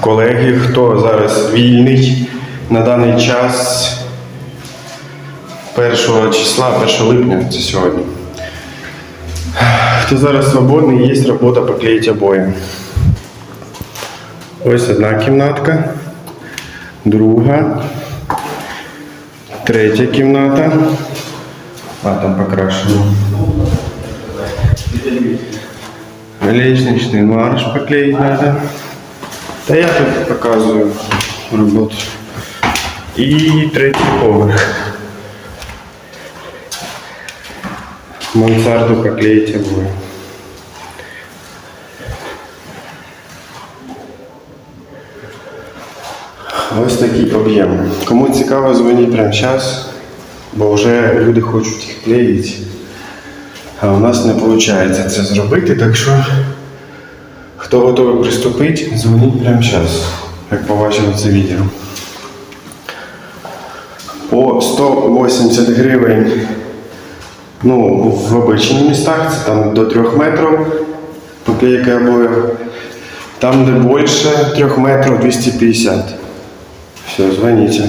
колеги, хто зараз вільний на даний час 1 числа, 1 липня, це сьогодні. Хто зараз свободний, є робота поклеїть обоє. Ось одна кімнатка, друга, третя кімната. А, там покрашено. Лестничный марш поклеить надо. Да я тут показываю работу. И третий поверх. Мансарду поклеить обои. Ось такий об'єм. Кому цікаво, дзвоніть прямо зараз, бо вже люди хочуть їх клеїти. А у нас не виходить це зробити, так що хто готовий приступити, дзвоніть прямо зараз, як побачили це відео. По 180 гривень ну, в обичних містах, це там до 3 метрів поклейка обоїв. Там, де більше 3 метрів 250. Все, дзвоніть.